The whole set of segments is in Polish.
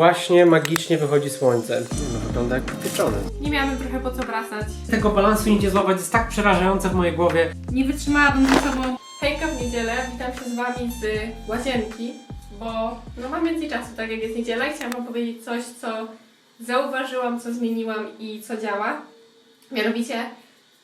właśnie magicznie wychodzi słońce. No, wygląda jak pieczone. Nie miałabym trochę po co wracać. Tego balansu nie złapać jest tak przerażające w mojej głowie. Nie wytrzymałabym ze sobą. Hejka w niedzielę, witam się z Wami z łazienki, bo no mam więcej czasu, tak jak jest niedziela i chciałam Wam powiedzieć coś, co zauważyłam, co zmieniłam i co działa. Mianowicie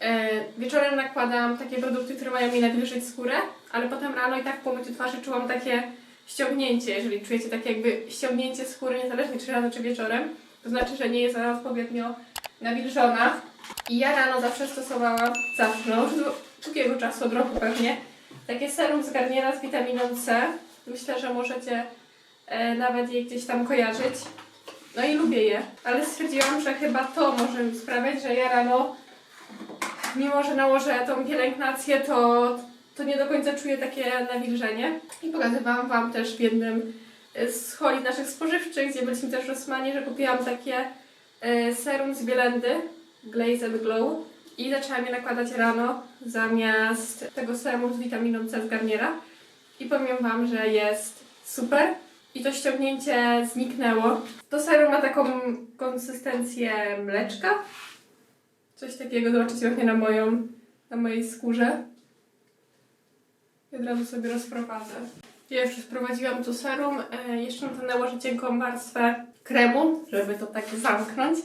e, wieczorem nakładam takie produkty, które mają mi nawilżyć skórę, ale potem rano i tak po myciu twarzy czułam takie ściągnięcie, jeżeli czujecie takie jakby ściągnięcie skóry, niezależnie czy rano, czy wieczorem, to znaczy, że nie jest ona odpowiednio nawilżona. I ja rano zawsze stosowałam, zawsze, no już długiego czasu, od roku pewnie, takie serum z Garniera z witaminą C. Myślę, że możecie e, nawet je gdzieś tam kojarzyć. No i lubię je, ale stwierdziłam, że chyba to może sprawiać, że ja rano, mimo że nałożę tą pielęgnację, to, to nie do końca czuję takie nawilżenie. I pokazywałam Wam też w jednym e, z holi naszych spożywczych, gdzie byliśmy też w Rosmanie, że kupiłam takie e, serum z Bielendy, Glaze and Glow i zaczęłam je nakładać rano zamiast tego serumu z witaminą C z Garniera i powiem Wam, że jest super i to ściągnięcie zniknęło. To serum ma taką konsystencję mleczka, coś takiego zobaczycie właśnie na moją, na mojej skórze. Od razu sobie rozprowadzę. Ja już sprowadziłam tu serum, e, jeszcze muszę nałożyć cienką warstwę kremu, żeby to tak zamknąć.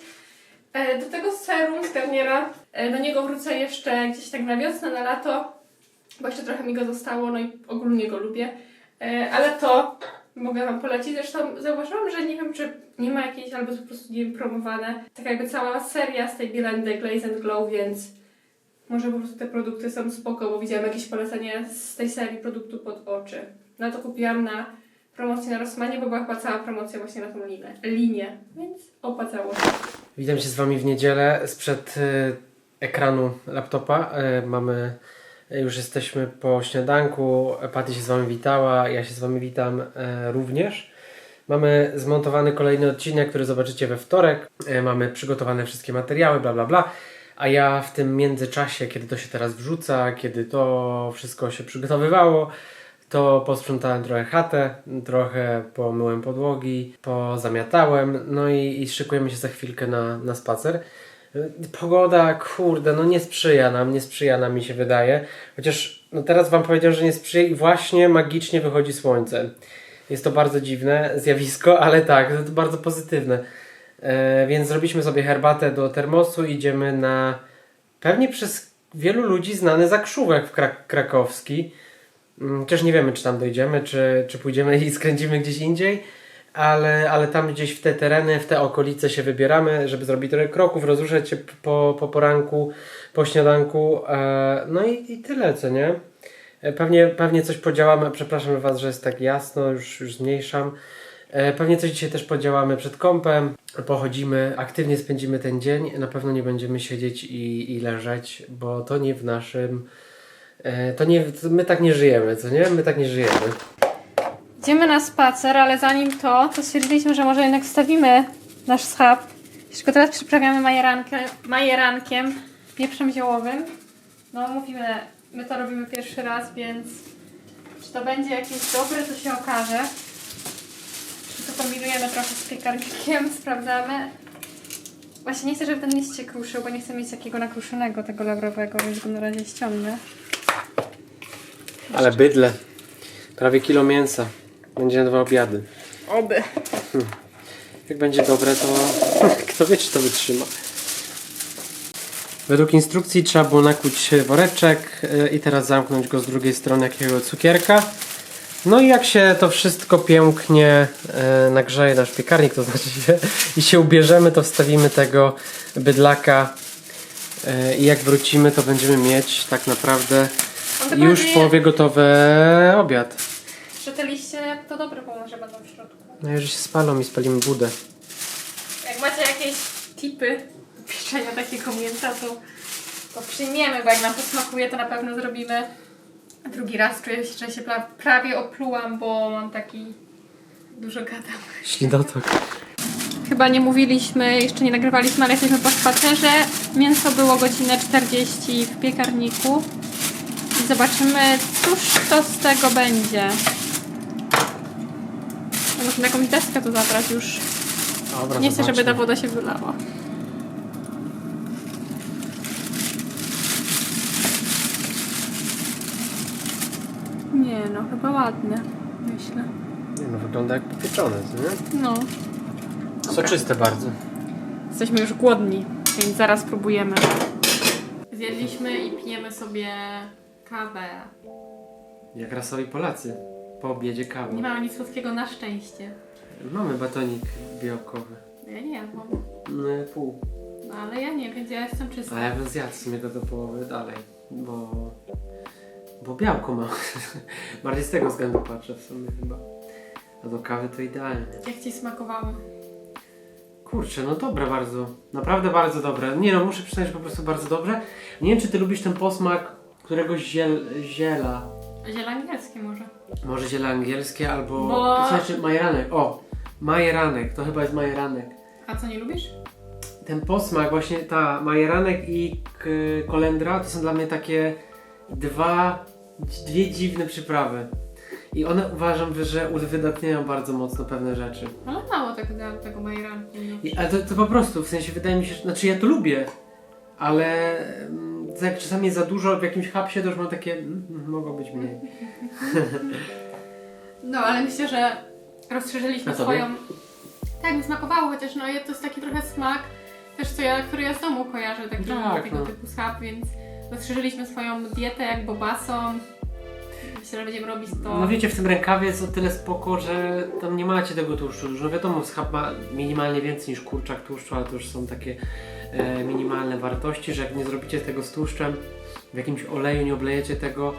E, Do tego serum z Garniera, e, do niego wrócę jeszcze gdzieś tak na wiosnę, na lato, bo jeszcze trochę mi go zostało, no i ogólnie go lubię. Ale to mogę Wam polecić. Zresztą zauważyłam, że nie wiem, czy nie ma jakiejś, albo po prostu nie wiem, promowane, tak jakby cała seria z tej Bielendy Glaze and Glow, więc może po prostu te produkty są spoko, bo widziałam jakieś polecenie z tej serii produktu pod oczy. No to kupiłam na promocję na Rossmanie, bo była cała promocja właśnie na tą linę, linię, więc opłacało się. Witam się z Wami w niedzielę sprzed y, ekranu laptopa. Y, mamy, już jesteśmy po śniadanku. Patty się z Wami witała, ja się z Wami witam y, również. Mamy zmontowany kolejny odcinek, który zobaczycie we wtorek. Y, mamy przygotowane wszystkie materiały, bla bla bla. A ja w tym międzyczasie, kiedy to się teraz wrzuca, kiedy to wszystko się przygotowywało, to posprzątałem trochę chatę, trochę pomyłem podłogi, pozamiatałem, no i, i szykujemy się za chwilkę na, na spacer. Pogoda, kurde, no nie sprzyja nam, nie sprzyja nam mi się wydaje. Chociaż no teraz Wam powiedziałem, że nie sprzyja i właśnie magicznie wychodzi słońce. Jest to bardzo dziwne zjawisko, ale tak, to bardzo pozytywne. E, więc zrobiliśmy sobie herbatę do termosu, idziemy na pewnie przez wielu ludzi znany zakrzówek w Krak- krakowski. Mm, Też nie wiemy, czy tam dojdziemy, czy, czy pójdziemy i skręcimy gdzieś indziej, ale, ale tam gdzieś w te tereny, w te okolice się wybieramy, żeby zrobić trochę kroków, rozruszać się po, po poranku, po śniadanku. E, no i, i tyle, co nie? E, Pewnie, pewnie coś podziałamy, przepraszam Was, że jest tak jasno, już, już zmniejszam. E, Pewnie coś dzisiaj też podziałamy przed kąpem, pochodzimy, aktywnie spędzimy ten dzień. Na pewno nie będziemy siedzieć i, i leżeć, bo to nie w naszym. e, To nie, to my tak nie żyjemy, co nie? My tak nie żyjemy. Idziemy na spacer, ale zanim to, to stwierdziliśmy, że może jednak wstawimy nasz schab. Go teraz przyprawiamy majerankę, majerankiem, pieprzem ziołowym. No mówimy, my to robimy pierwszy raz, więc czy to będzie jakieś dobre, to się okaże. To kombinujemy trochę z piekarnikiem, sprawdzamy. Właśnie nie chcę, żeby ten list się kruszył, bo nie chcę mieć takiego nakruszonego, tego laurowego, więc go na razie ściągnę. Ale bydle. Prawie kilo mięsa. Będzie na dwa obiady. Oby. Jak będzie dobre, to kto wie, czy to wytrzyma. Według instrukcji trzeba było nakłuć woreczek e, i teraz zamknąć go z drugiej strony jakiego cukierka. No i jak się to wszystko pięknie e, nagrzeje nasz piekarnik, to znaczy się i się ubierzemy, to wstawimy tego bydlaka e, i jak wrócimy, to będziemy mieć tak naprawdę On już w połowie gotowy obiad. Że te liście to dobre pomoże będą w środku. No i że się spalą i spalimy budę. Jak macie jakieś tipy pieczenia takiego mięsa, to, to przyjmiemy, bo jak nam to smakuje, to na pewno zrobimy. Drugi raz czuję się, że się pra- prawie oplułam, bo mam taki dużo gadam. Ślinotok. Chyba nie mówiliśmy, jeszcze nie nagrywaliśmy, ale jesteśmy po spacerze. Mięso było godzinę 40 w piekarniku. I zobaczymy, cóż to z tego będzie. No Może na jakąś deskę to zabrać już. Dobra, Nie chcę, żeby ta zobaczmy. woda się wylała. Nie no, chyba ładne, myślę. Nie no, wygląda jak popieczone, co nie? No. Soczyste bardzo. Jesteśmy już głodni, więc zaraz próbujemy. Zjedliśmy i pijemy sobie kawę. Jak rasowi Polacy. Po obiedzie kawy. Nie mamy nic słodkiego na szczęście. Mamy batonik białkowy. Ja nie mam. No, pół. No, ale ja nie, więc ja jestem czysta. A ja bym zjadł w sumie go do połowy dalej, bo... Bo białko ma. Bardziej z tego względu patrzę w sumie chyba. A do kawy to idealnie. Jak ci smakowało? Kurczę, no dobre bardzo. Naprawdę bardzo dobre. Nie no, muszę przyznać, że po prostu bardzo dobrze. Nie wiem, czy ty lubisz ten posmak któregoś ziel, ziela. Ziele angielskie może. Może ziele angielskie albo... Bo- To znaczy majeranek. O! Majeranek, to chyba jest majeranek. A co nie lubisz? Ten posmak, właśnie ta majeranek i kolendra to są dla mnie takie dwa, dwie dziwne przyprawy. I one uważam, że uwydatniają bardzo mocno pewne rzeczy. Ale mało tego, tego majeranku. I, ale to, to po prostu, w sensie wydaje mi się, że, znaczy ja to lubię, ale mm, to jak czasami jest za dużo w jakimś hapsie, to już mam takie, mm, mm, mogło być mniej. No, ale myślę, że rozszerzyliśmy tobie? swoją... Tak, mi smakowało, chociaż no to jest taki trochę smak, też co ja, który ja z domu kojarzę, tak, Tak, tego no. typu schab, więc rozszerzyliśmy swoją dietę jak bobason. Myślę, że będziemy robić to... No wiecie, w tym rękawie jest o tyle spoko, że tam nie macie tego tłuszczu. No wiadomo, schab ma minimalnie więcej niż kurczak tłuszczu, ale to już są takie e, minimalne wartości, że jak nie zrobicie tego z tłuszczem, w jakimś oleju nie oblejecie tego,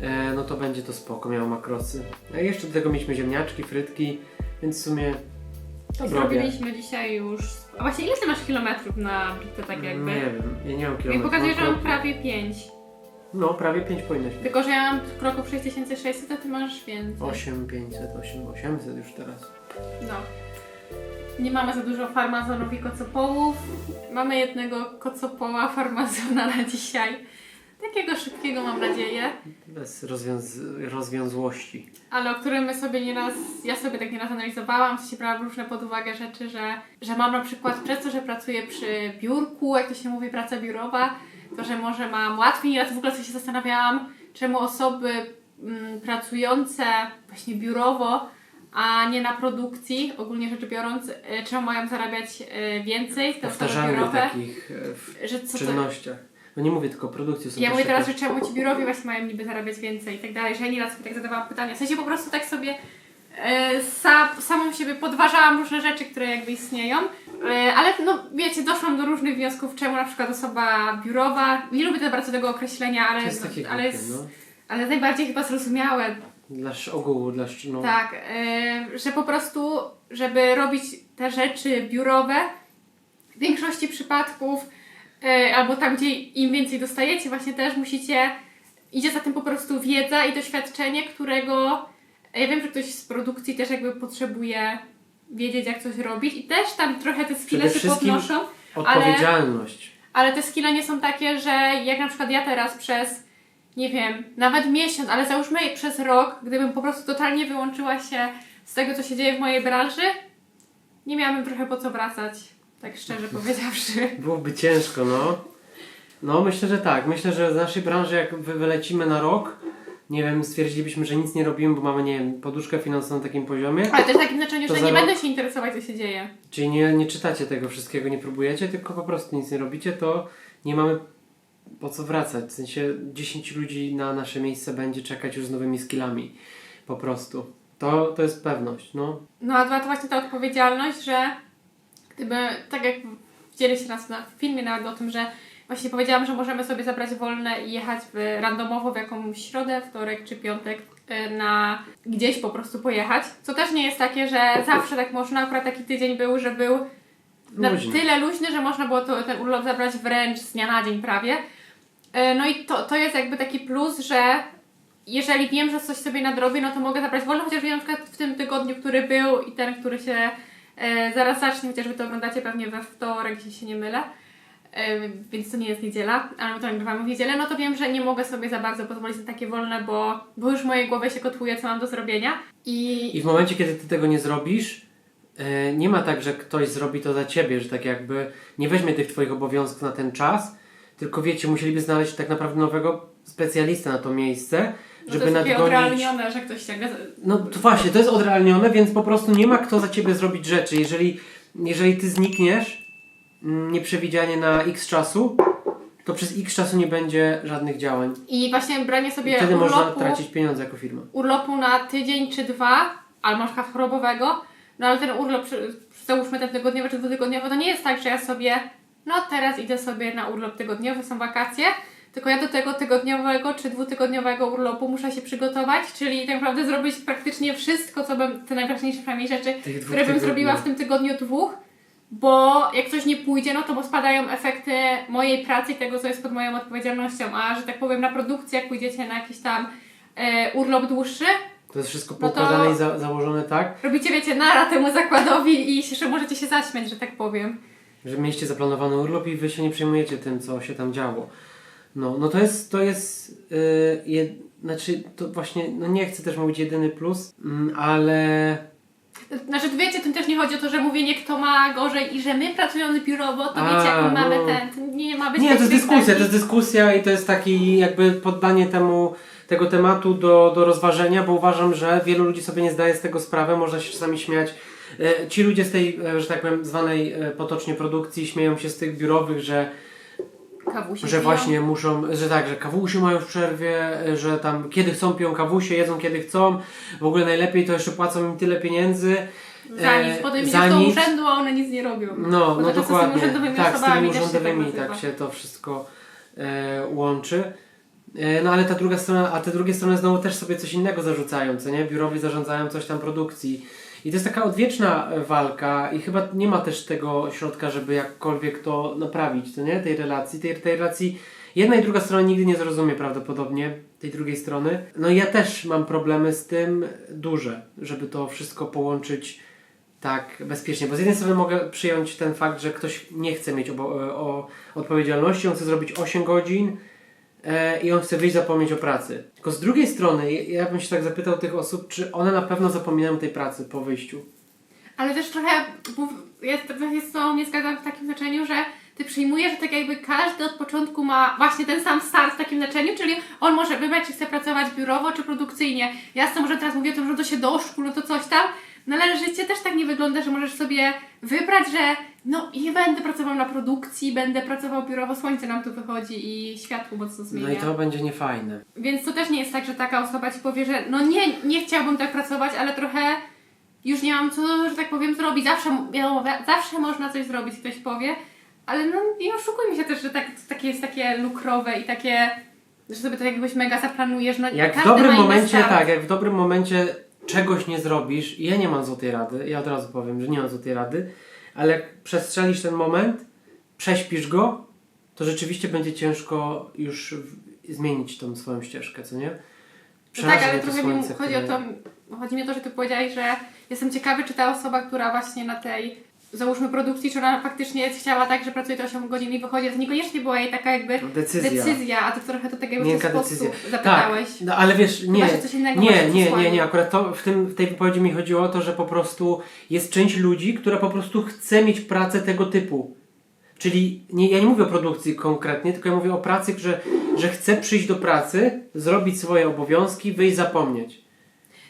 e, no to będzie to spoko, miało makrosy. A jeszcze do tego mieliśmy ziemniaczki, frytki, więc w sumie to I zrobię. zrobiliśmy dzisiaj już... A właśnie ile ty masz kilometrów na bitę tak jakby? Nie wiem, ja nie mam Mi kilometrów. pokazuje, że mam prawie 5. No, prawie 5 powinnaś mieć. Tylko, że ja mam kroków 6600, a ty masz więcej. 8500, 8, 800 już teraz. No. Nie mamy za dużo farmazonów i kocopołów. Mamy jednego kocopoła farmazona na dzisiaj. Takiego szybkiego mam nadzieję, Bez rozwiąz rozwiązłości. ale o którym my sobie nieraz, ja sobie tak nieraz analizowałam, w sensie brałam różne pod uwagę rzeczy, że, że mam na przykład przez to, że pracuję przy biurku, jak to się mówi, praca biurowa, to że może mam łatwiej, nieraz w ogóle sobie się zastanawiałam, czemu osoby mm, pracujące właśnie biurowo, a nie na produkcji, ogólnie rzecz biorąc, e, czemu mają zarabiać e, więcej, te osoby biurowe, takich e, w że co to, czynnościach. No nie mówię tylko o produkcji. ja mówię teraz, że czemu ci biurowi właśnie mają niby zarabiać więcej i tak dalej, że ja nieraz sobie tak zadawałam pytania. W sensie po prostu tak sobie e, sa, samą siebie podważałam różne rzeczy, które jakby istnieją, e, ale no wiecie, doszłam do różnych wniosków, czemu na przykład osoba biurowa, nie lubię też bardzo tego określenia, ale, To jest takie ale, głupie, no. ale najbardziej chyba zrozumiałe Dla sz- ogółu, dla sz- no. tak, e, że po prostu, żeby robić te rzeczy biurowe, w większości przypadków, albo tam, gdzie im więcej dostajecie, właśnie też musicie, idzie za tym po prostu wiedza i doświadczenie, którego ja wiem, że ktoś z produkcji też jakby potrzebuje wiedzieć, jak coś robić i też tam trochę te skille się podnoszą, Odpowiedzialność. ale te skille nie są takie, że jak na przykład ja teraz przez, nie wiem, nawet miesiąc, ale załóżmy przez rok, gdybym po prostu totalnie wyłączyła się z tego, co się dzieje w mojej branży, nie miałabym trochę po co wracać, tak szczerze powiedziawszy. Byłoby ciężko, no. No myślę, że tak. Myślę, że z naszej branży jak wy wylecimy na rok, nie wiem, stwierdzilibyśmy, że nic nie robimy, bo mamy, nie wiem, poduszkę finansową na takim poziomie. Ale też w takim znaczeniu, To że nie rok- będę się interesować, co się dzieje. Czyli nie, nie czytacie tego wszystkiego, nie próbujecie, tylko po prostu nic nie robicie, to nie mamy po co wracać. W sensie 10 ludzi na nasze miejsce będzie czekać już z nowymi skillami. Po prostu. To, to jest pewność, no. No a dwa to właśnie ta odpowiedzialność, że gdyby, tak jak widzieliście nas na w filmie nawet o tym, że właśnie powiedziałam, że możemy sobie zabrać wolne i jechać w, randomowo w jakąś środę, wtorek czy piątek e, na gdzieś po prostu pojechać. Co też nie jest takie, że zawsze tak można, akurat taki tydzień był, że był na Luźny. tyle luźny, że można było to, ten urlop zabrać wręcz z dnia na dzień prawie. E, No i to, to jest jakby taki plus, że jeżeli wiem, że coś sobie nadrobię, no to mogę zabrać wolno, chociaż wiem na przykład w tym tygodniu, który był i ten, który się e, zaraz zacznie, chociaż wy to oglądacie pewnie we wtorek, jeśli się nie mylę, e, więc to nie jest niedziela, ale my to nagrywamy w niedzielę, no to wiem, że nie mogę sobie za bardzo pozwolić na takie wolne, bo, bo już w mojej głowie się kotłuje, co mam do zrobienia. I... I w momencie, kiedy ty tego nie zrobisz, e, nie ma tak, że ktoś zrobi to za ciebie, że tak jakby nie weźmie tych twoich obowiązków na ten czas, tylko wiecie, musieliby znaleźć tak naprawdę nowego specjalistę na to miejsce, No żeby to jest takie nadgonić. odrealnione, że ktoś ciągle... No to właśnie, to jest odrealnione, więc po prostu nie ma kto za ciebie zrobić rzeczy. Jeżeli, jeżeli ty znikniesz mm, nieprzewidzianie na x czasu, to przez x czasu nie będzie żadnych działań. I właśnie branie I sobie wtedy można urlopu, tracić pieniądze jako firma. urlopu na tydzień czy dwa, albo na przykład chorobowego, no ale ten urlop, przy- załóżmy ten tygodniowy czy dwutygodniowy, to nie jest tak, że ja sobie, no teraz idę sobie na urlop tygodniowy, są wakacje, tylko ja do tego tygodniowego czy dwutygodniowego urlopu muszę się przygotować, czyli tak naprawdę zrobić praktycznie wszystko, co bym, te najważniejsze przynajmniej rzeczy, które bym zrobiła w tym tygodniu dwóch, bo jak coś nie pójdzie, no to bo spadają efekty mojej pracy i tego, co jest pod moją odpowiedzialnością, a że tak powiem na produkcję, jak pójdziecie na jakiś tam e, urlop dłuższy, To jest wszystko No to- poukładane i za, założone tak, robicie, wiecie, nara temu zakładowi i się, możecie się zaśmiać, że tak powiem. że mieliście zaplanowany urlop i wy się nie przejmujecie tym, co się tam działo. No, no to jest, to jest, yy, jed, znaczy to właśnie, no nie chcę też mówić jedyny plus, mm, ale Znaczy, wiecie, tym też nie chodzi o to, że mówienie, kto ma gorzej i że my pracując biurowo, to A, wiecie, jaką mamy no. ten, to nie ma być Nie, to jest dyskusja, to takich- jest dyskusja i to jest taki jakby poddanie temu tego tematu do, do rozważenia, bo uważam, że wielu ludzi sobie nie zdaje z tego sprawy, można się czasami śmiać. E, Ci ludzie z tej, e, że tak powiem, zwanej e, potocznie produkcji śmieją się z tych biurowych, że, Kawusie że piją. właśnie muszą, że tak, że kawusie mają w przerwie, że tam kiedy chcą piją kawusie, jedzą kiedy chcą, w ogóle najlepiej to jeszcze płacą im tyle pieniędzy. Za e, nic, potem za idziesz do nic. urzędu, a one nic nie robią. No, Bo no to czasem z dokładnie. tymi tak, z tymi tak urzędowymi nazywa. tak się to wszystko e, łączy. E, no ale ta druga strona, a te drugie strony znowu też sobie coś innego zarzucają, co nie? Biurowi zarządzają coś tam produkcji. I to jest taka odwieczna e, walka i chyba nie ma też tego środka, żeby jakkolwiek to naprawić, co nie? Tej relacji, tej, tej relacji jedna i druga strona nigdy nie zrozumie prawdopodobnie tej drugiej strony. No i ja też mam problemy z tym duże, żeby to wszystko połączyć tak bezpiecznie. Bo z jednej strony mogę przyjąć ten fakt, że ktoś nie chce mieć e, o odpowiedzialności, on chce zrobić 8 godzin e, i on chce wyjść zapomnieć o pracy. Tylko z drugiej strony, ja- bym się tak zapytał tych osób, czy one na pewno zapominają tej pracy po wyjściu. Ale też trochę, ja trochę z nie zgadzam w takim znaczeniu, że ty przyjmujesz, że tak jakby każdy od początku ma właśnie ten sam start w takim znaczeniu, czyli on może wybrać, czy chce pracować biurowo, czy produkcyjnie. Ja z tym, że teraz mówię o tym, że to się doszkół, no to coś tam, no ale życie też tak nie wygląda, że możesz sobie wybrać, że no i będę pracował na produkcji, będę pracował biurowo, słońce nam tu wychodzi i światło mocno zmienia. No i to będzie niefajne. Więc to też nie jest tak, że taka osoba ci powie, że no nie, nie chciałbym tak pracować, ale trochę już nie mam co, że tak powiem, zrobić. Zawsze, zawsze można coś zrobić, ktoś powie, ale no nie oszukujmy się też, że tak, takie jest takie lukrowe i takie, że sobie to jakbyś mega zaplanujesz. No, Jak w dobrym momencie, tak, jak w dobrym momencie czegoś nie zrobisz, ja nie mam złotej rady, ja od razu powiem, że nie mam złotej rady, ale jak przestrzelisz ten moment, prześpisz go, to rzeczywiście będzie ciężko już zmienić tą swoją ścieżkę, co nie? No tak, ale trochę mi chodzi o to, chodzi mi o to, że ty powiedziałeś, że jestem ciekawy, czy ta osoba, która właśnie na tej załóżmy produkcji, czy ona faktycznie chciała tak, że pracuje to 8 godzin i wychodzi, to niekoniecznie była jej taka jakby Decyzja. decyzja a ty trochę to tak jakby w Miękka ten sposób decyzja. zapytałeś. Tak, no, ale wiesz, nie, nie, nie, nie, przesłanie. nie, akurat to, w, tym, w tej wypowiedzi mi chodziło o to, że po prostu jest część ludzi, która po prostu chce mieć pracę tego typu. Czyli nie, ja nie mówię o produkcji konkretnie, tylko ja mówię o pracy, że, że chce przyjść do pracy, zrobić swoje obowiązki, wyjść zapomnieć.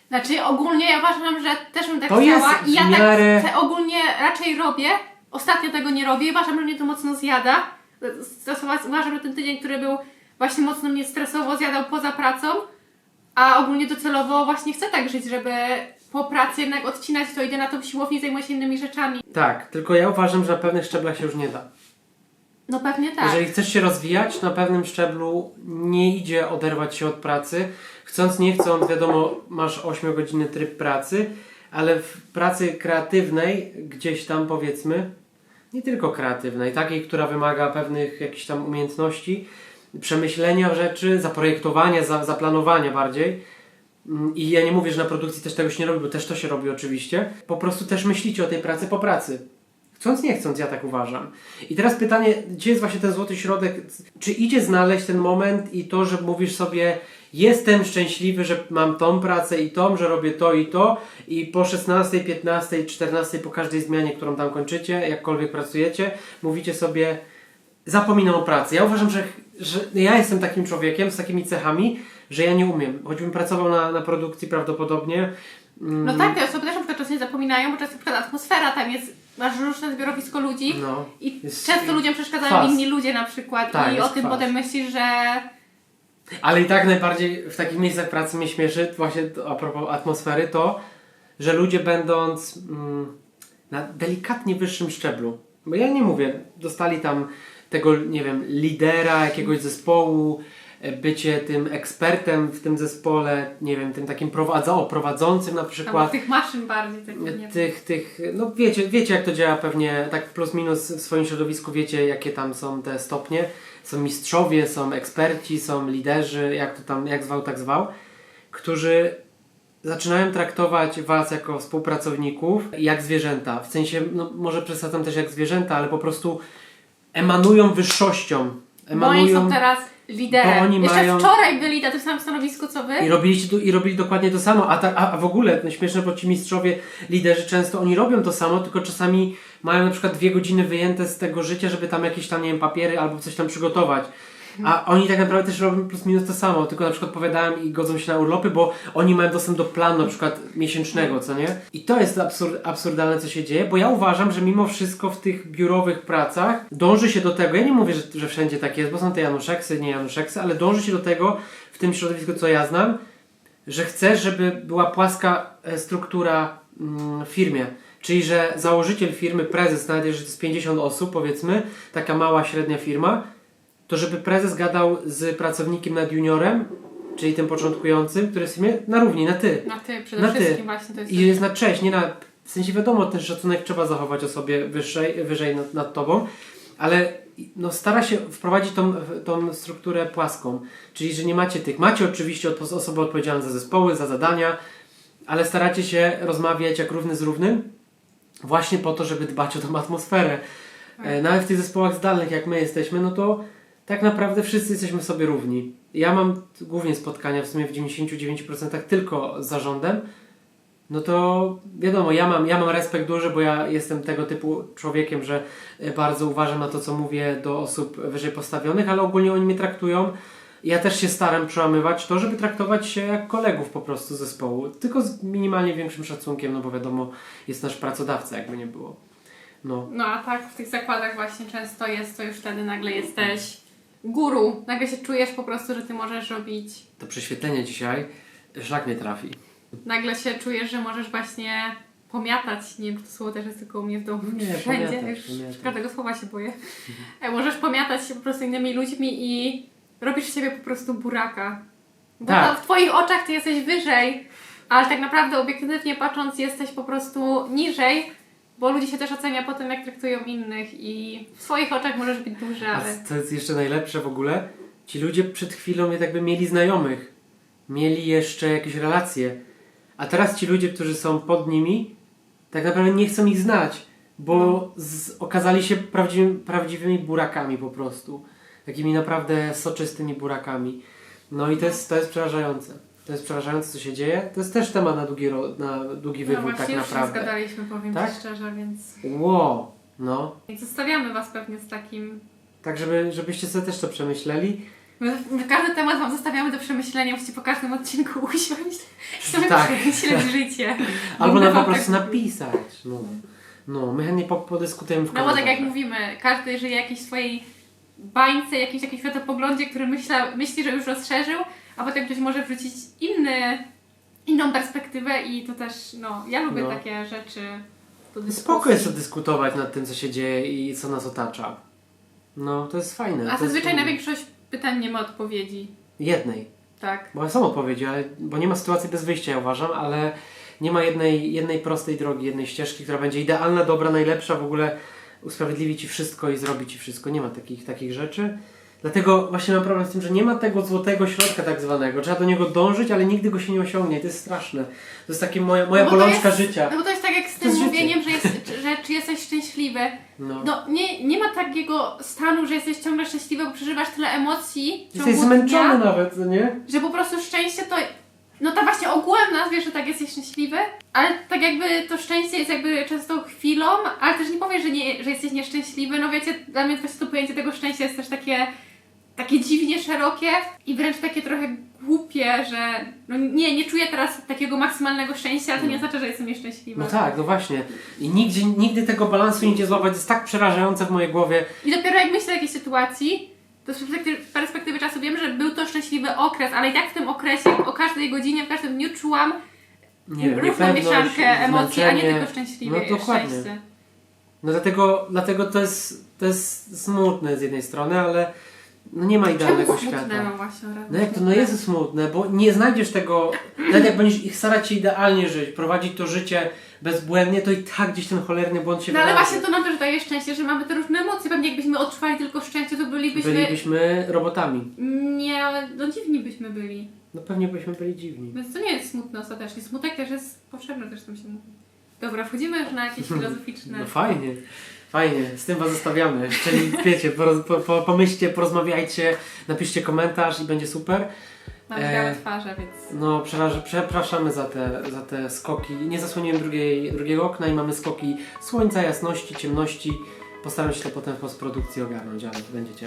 Znaczy ogólnie ja uważam, że też bym tak To chciała jest i ja w miarę- tak ogólnie raczej robię. Ostatnio tego nie robię i uważam, że mnie to mocno zjada. Stosować, uważam, że ten tydzień, który był właśnie mocno mnie stresowo zjadał poza pracą, a ogólnie docelowo właśnie chcę tak żyć, żeby po pracy jednak odcinać to, idę na tą siłownię, zajmuję się innymi rzeczami. Tak, tylko ja uważam, że na pewnych szczeblach się już nie da. No pewnie tak. Jeżeli chcesz się rozwijać, na pewnym szczeblu nie idzie oderwać się od pracy. Chcąc, nie chcąc, wiadomo, masz 8-godzinny tryb pracy, ale w pracy kreatywnej, gdzieś tam powiedzmy, nie tylko kreatywnej, takiej, która wymaga pewnych jakichś tam umiejętności, przemyślenia rzeczy, zaprojektowania, za, zaplanowania bardziej. Mm, I ja nie mówię, że na produkcji też tego się nie robi, bo też to się robi oczywiście. Po prostu też myślicie o tej pracy po pracy. Chcąc, nie chcąc, ja tak uważam. I teraz pytanie, gdzie jest właśnie ten złoty środek? Czy idzie znaleźć ten moment i to, że mówisz sobie, jestem szczęśliwy, że mam tą pracę i tą, że robię to i to i po 16, 15, 14 po każdej zmianie, którą tam kończycie, jakkolwiek pracujecie, mówicie sobie zapominam o pracy. Ja uważam, że, że ja jestem takim człowiekiem z takimi cechami, że ja nie umiem. Choćbym pracował na, na produkcji prawdopodobnie. mm, No tak, te osoby też na przykład czasem zapominają, bo czasem na przykład atmosfera tam jest, masz różne zbiorowisko ludzi No. i Jest- często ludziom przeszkadzają kwas. inni ludzie na przykład Tak, i o jest tym kwas. potem myślisz, że Ale i tak najbardziej w takich miejscach pracy mnie śmieszy, właśnie a propos atmosfery, to, że ludzie będąc mm, na delikatnie wyższym szczeblu, bo ja nie mówię, dostali tam tego, nie wiem, lidera jakiegoś zespołu, bycie tym ekspertem w tym zespole, nie wiem, tym takim prowadza, prowadzącym na przykład. tych maszyn bardziej, tak nie. Tych, tych, no wiecie, wiecie jak to działa pewnie, tak plus minus w swoim środowisku wiecie jakie tam są te stopnie. Są mistrzowie, są eksperci, są liderzy, jak to tam, jak zwał, tak zwał, którzy zaczynają traktować Was jako współpracowników jak zwierzęta. W sensie, no może przesadzam też jak zwierzęta, ale po prostu emanują wyższością. Emanują są teraz liderem. Oni Jeszcze mają- wczoraj byli na tym samym stanowisku co wy. I robiliście tu, i robili dokładnie to samo, a, ta, a w ogóle no śmieszne, bo ci mistrzowie, liderzy często oni robią to samo, tylko czasami mają na przykład dwie godziny wyjęte z tego życia, żeby tam jakieś tam, nie wiem, papiery albo coś tam przygotować. A oni tak naprawdę też robią plus minus to samo, tylko na przykład powiadają i godzą się na urlopy, bo oni mają dostęp do planu na przykład miesięcznego, co nie? I to jest absurd, absurdalne, co się dzieje, bo ja uważam, że mimo wszystko w tych biurowych pracach dąży się do tego, ja nie mówię, że, że wszędzie tak jest, bo są te Januszeksy, nie Januszeksy, ale dąży się do tego w tym środowisku, co ja znam, że chcesz, żeby była płaska e, struktura mm, w firmie. Czyli, że założyciel firmy, prezes, nawet jeżeli to jest 50 osób, powiedzmy, taka mała, średnia firma, to żeby prezes gadał z pracownikiem nad juniorem, czyli tym początkującym, który jest w firmie, na równi, na ty. Na ty przede Na ty. wszystkim właśnie to jest. I jest na cześć, nie na. W sensie wiadomo, ten szacunek trzeba zachować osobie wyższej, wyżej nad, nad tobą, ale no, stara się wprowadzić tą, tą strukturę płaską. Czyli, że nie macie tych. Macie oczywiście od, osoby odpowiedzialne za zespoły, za zadania, ale staracie się rozmawiać jak równy z równym, właśnie po to, żeby dbać o tą atmosferę. E, Nawet w tych zespołach zdalnych, jak my jesteśmy, no to tak naprawdę wszyscy jesteśmy sobie równi. Ja mam głównie spotkania w sumie w 99% tylko z zarządem, no to wiadomo, ja mam, ja mam respekt duży, bo ja jestem tego typu człowiekiem, że bardzo uważam na to, co mówię do osób wyżej postawionych, ale ogólnie oni mnie traktują. Ja też się staram przełamywać to, żeby traktować się jak kolegów po prostu zespołu. Tylko z minimalnie większym szacunkiem, no bo wiadomo, jest nasz pracodawca, jakby nie było. No. No a tak w tych zakładach właśnie często jest to już wtedy nagle jesteś guru. Nagle się czujesz po prostu, że ty możesz robić. To prześwietlenie dzisiaj szlak mnie trafi. Nagle się czujesz, że możesz właśnie pomiatać. Nie wiem, czy to słowo też jest tylko u mnie w domu. Nie, Wszędzie. pomiatać, Już pomiatać. każdego słowa się boję. E, Możesz pomiatać się po prostu innymi ludźmi i robisz z siebie po prostu buraka. Bo Tak. to w twoich oczach ty jesteś wyżej, ale tak naprawdę obiektywnie patrząc jesteś po prostu niżej, bo ludzie się też ocenia po tym, jak traktują innych i w swoich oczach możesz być duży, A ale... co jest jeszcze najlepsze w ogóle? Ci ludzie przed chwilą jakby mieli znajomych. Mieli jeszcze jakieś relacje. A teraz ci ludzie, którzy są pod nimi, tak naprawdę nie chcą ich znać, bo z, okazali się prawdziwymi, prawdziwymi burakami po prostu. Takimi naprawdę soczystymi burakami. No i to jest, to jest przerażające. To jest przerażające, co się dzieje. To jest też temat na długi, na długi No wywód, właśnie, tak już się naprawdę. zgadaliśmy, powiem Tak? Ci szczerze, więc... Wow, no. więc zostawiamy Was pewnie z takim... Tak, żeby, żebyście sobie też to przemyśleli. My, my każdy temat Wam zostawiamy do przemyślenia, musicie po każdym odcinku usiąść i sobie Tak. życie. Albo nam po wam prostu tak- napisać. No, no my chętnie po, podyskutujemy w No bo tak jak komentarzach. mówimy, każdy żyje jakiejś swojej bańce, jakimś takim światopoglądzie, który myśla, myśli, że już rozszerzył, a potem ktoś może wrzucić inny, inną perspektywę i to też, no, ja lubię No. takie rzeczy. Spoko jest to dyskutować nad tym, co się dzieje i co nas otacza. No, to jest fajne. A zazwyczaj na większość pytań nie ma odpowiedzi. Jednej. Tak. Bo są odpowiedzi, ale, bo nie ma sytuacji bez wyjścia, ja uważam, ale nie ma jednej, jednej prostej drogi, jednej ścieżki, która będzie idealna, dobra, najlepsza, w ogóle usprawiedliwi Ci wszystko i zrobi Ci wszystko. Nie ma takich, takich rzeczy. Dlatego właśnie mam problem z tym, że nie ma tego złotego środka tak zwanego. Trzeba do niego dążyć, ale nigdy go się nie osiągnie. To jest straszne. To jest takie moja, moja No bolączka jest- życia. No bo to jest tak jak z tym mówieniem, że, jest, że czy jest jesteś szczęśliwy. No. No nie, nie ma takiego stanu, że jesteś ciągle szczęśliwy, bo przeżywasz tyle emocji Jesteś zmęczony dnia, nawet, no nie? że po prostu szczęście to... No ta właśnie ogółem nazwiesz, że tak jesteś szczęśliwy, ale tak jakby to szczęście jest jakby często chwilą, ale też nie powiesz, że, nie, że jesteś nieszczęśliwy. No wiecie, dla mnie właśnie to pojęcie tego szczęścia jest też takie takie dziwnie szerokie i wręcz takie trochę głupie, że no nie, nie czuję teraz takiego maksymalnego szczęścia, ale to nie oznacza, że jestem nieszczęśliwa. No tak, no właśnie. I nigdzie, nigdy tego balansu nie złapać. jest tak przerażające w mojej głowie. I dopiero jak myślę o jakiejś sytuacji, to z perspektywy, perspektywy czasu wiem, że był to szczęśliwy okres, ale i tak w tym okresie, o każdej godzinie, w każdym dniu czułam Nie mieszankę emocji, a nie tylko szczęśliwe No dokładnie. szczęście. No dlatego, dlatego to, jest, to jest smutne z jednej strony, ale no nie ma idealnego Czemu smutne świata. mam właśnie rano? No jak to, no jest smutne, bo nie znajdziesz tego, nawet jak będziesz ich starać się idealnie żyć, prowadzić to życie bezbłędnie, to i tak gdzieś ten cholerny błąd się No ale wydarzy. właśnie to nam też daje szczęście, że mamy te różne emocje. Pewnie jakbyśmy odczuwali tylko szczęście, to bylibyśmy... Bylibyśmy robotami. Nie, ale no dziwni byśmy byli. No pewnie byśmy byli dziwni. Więc to nie jest smutne ostatecznie. Smutek też jest potrzebny, też tam się mówi. Dobra, wchodzimy już na jakieś filozoficzne... No fajnie, fajnie, z tym was zostawiamy. Czyli wiecie, po, po, pomyślcie, porozmawiajcie, napiszcie komentarz i będzie super. Mamy E, białe twarze, więc... No, przepraszamy za te, za te skoki. Nie zasłoniłem drugiej, drugiego okna i mamy skoki słońca, jasności, ciemności. Postaram się to potem w postprodukcji ogarnąć, ale to będziecie.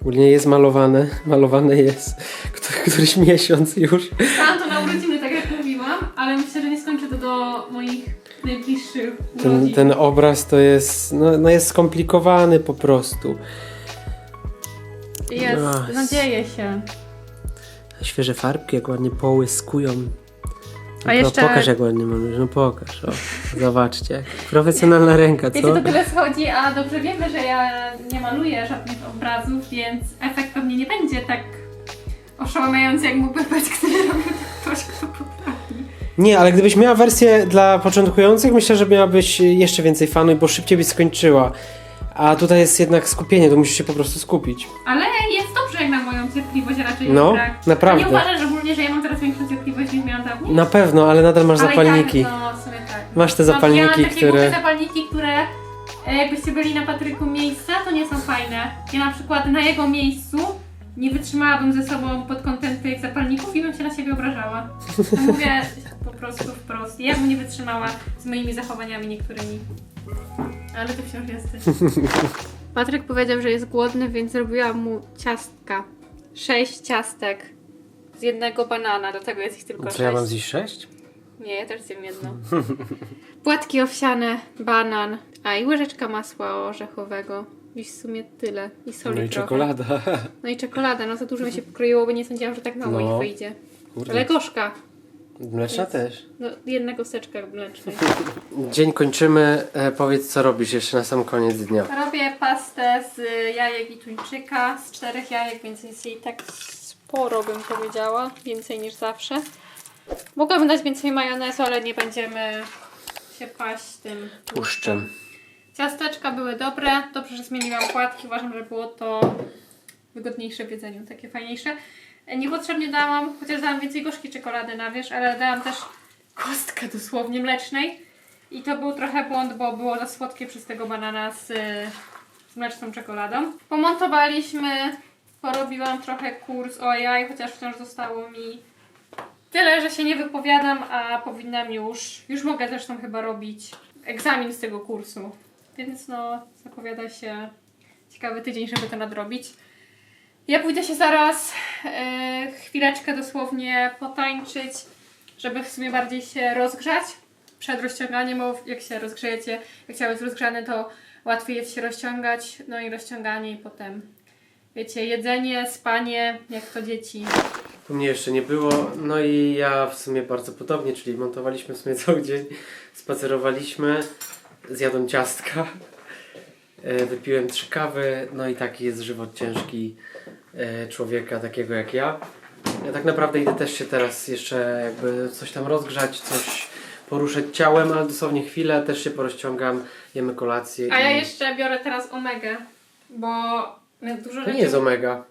Ogólnie jest malowane, malowane jest któryś miesiąc już. Chciałam to na urodziny, tak jak mówiłam, ale myślę, że nie skończę to do moich najbliższych Ten, ten obraz to jest, no, no jest skomplikowany po prostu. Jest, Ach. nadzieję się. Świeże farbki, jak ładnie połyskują. A No, jeszcze- Pokaż jak ładnie malujesz, no pokaż, o. Zobaczcie. Profesjonalna ręka, Wiecie, co? to tyle schodzi, a dobrze wiemy, że ja nie maluję żadnych obrazów, więc efekt pewnie nie będzie tak oszałamiający, jak mógłby być, gdyby robił to ktoś, kto potrafi. Nie, ale gdybyś miała wersję dla początkujących, myślę, że miałabyś jeszcze więcej fanów, bo szybciej byś skończyła. A tutaj jest jednak skupienie, to musisz się po prostu skupić. Ale jest dobrze jak na moją cierpliwość, raczej No, brak. naprawdę. A nie uważasz ogólnie, że ja mam teraz większą cierpliwość niż miałam dawniej? Na pewno, ale nadal masz Ale zapalniki. I tak, no, w sumie tak. Masz te No, ja zapalniki, mam takie które... zapalniki, które e, jakbyście byli na Patryku miejsca, to nie są fajne. Ja na przykład na jego miejscu nie wytrzymałabym ze sobą pod kątem tych zapalników i bym się na siebie obrażała. To mówię prostu wprost. Ja bym nie wytrzymała z moimi zachowaniami niektórymi. Ale to wciąż jesteś. Patryk powiedział, że jest głodny, więc zrobiłam mu ciastka. Sześć ciastek. Z jednego banana, do tego jest ich tylko Co ja mam sześć. zjeść sześć? Nie, ja też zjem jedno. Płatki owsiane, banan, a i łyżeczka masła orzechowego. I w sumie tyle. I soli No i trochę. czekolada. No i czekolada. No za dużo mi się pokroiło, bo nie sądziłam, że tak mało No. ich wyjdzie. Kurde. Ale gorzka. Mleczna też. No jedna kosteczka mlecznej. Dzień kończymy. E, powiedz, co robisz jeszcze na sam koniec dnia. Robię pastę z jajek i tuńczyka. Z czterech jajek, więc jest jej tak sporo, bym powiedziała. Więcej niż zawsze. Mogłabym dać więcej majonezu, ale nie będziemy się paść tym Tłuszczem. Ciasteczka były dobre. Dobrze, że zmieniłam płatki. Uważam, że było to wygodniejsze w jedzeniu, takie fajniejsze. Niepotrzebnie dałam, chociaż dałam więcej gorzkiej czekolady na wierzch, ale dałam też kostkę dosłownie mlecznej. I to był trochę błąd, bo było za słodkie przez tego banana z, z mleczną czekoladą. Pomontowaliśmy, porobiłam trochę kurs o AI, chociaż wciąż zostało mi tyle, że się nie wypowiadam, a powinnam już, już mogę zresztą chyba robić egzamin z tego kursu. Więc no, zapowiada się ciekawy tydzień, żeby to nadrobić. Ja pójdę się zaraz e, chwileczkę dosłownie potańczyć, żeby w sumie bardziej się rozgrzać przed rozciąganiem, jak się rozgrzejecie, jak ciało jest rozgrzane, to łatwiej jest się rozciągać, no i rozciąganie i potem, wiecie, jedzenie, spanie, jak to dzieci. U mnie jeszcze nie było, no i ja w sumie bardzo podobnie, czyli montowaliśmy w sumie cały dzień, spacerowaliśmy, zjadłem ciastka, e, wypiłem trzy kawy, no i taki jest żywot ciężki człowieka takiego jak ja. Ja tak naprawdę idę też się teraz jeszcze jakby coś tam rozgrzać, coś poruszać ciałem, ale dosłownie chwilę, też się porozciągam, jemy kolację A ja i jeszcze biorę teraz omegę, bo dużo to rzeczy... nie jest omega.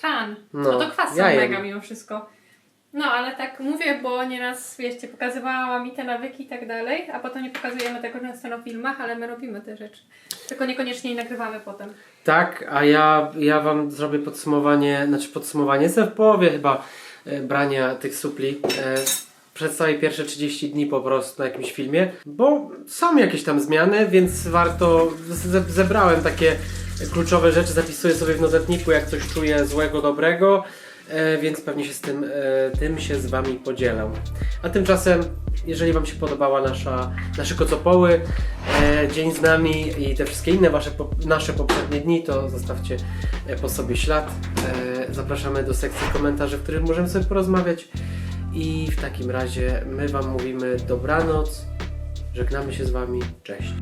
Tran. No, No, to kwas ja jem. omega mimo wszystko. No, ale tak mówię, bo nieraz, wiecie, pokazywałam mi te nawyki i tak dalej, a potem nie pokazujemy tego często na filmach, ale my robimy te rzeczy. Tylko niekoniecznie je nagrywamy potem. Tak, a ja, ja Wam zrobię podsumowanie, znaczy podsumowanie, jestem w połowie chyba e, brania tych supli. E, przez całe pierwsze 30 dni po prostu na jakimś filmie, bo są jakieś tam zmiany, więc warto, ze- zebrałem takie kluczowe rzeczy, zapisuję sobie w notatniku, jak coś czuję złego, dobrego, więc pewnie się z tym, e, tym się z Wami podzielę. A tymczasem, jeżeli Wam się podobała nasza, nasze kocopoły, e, dzień z nami i te wszystkie inne wasze, nasze poprzednie dni, to zostawcie e, po sobie ślad. E, zapraszamy do sekcji komentarzy, w których możemy sobie porozmawiać. I w takim razie my Wam mówimy dobranoc, żegnamy się z Wami, cześć.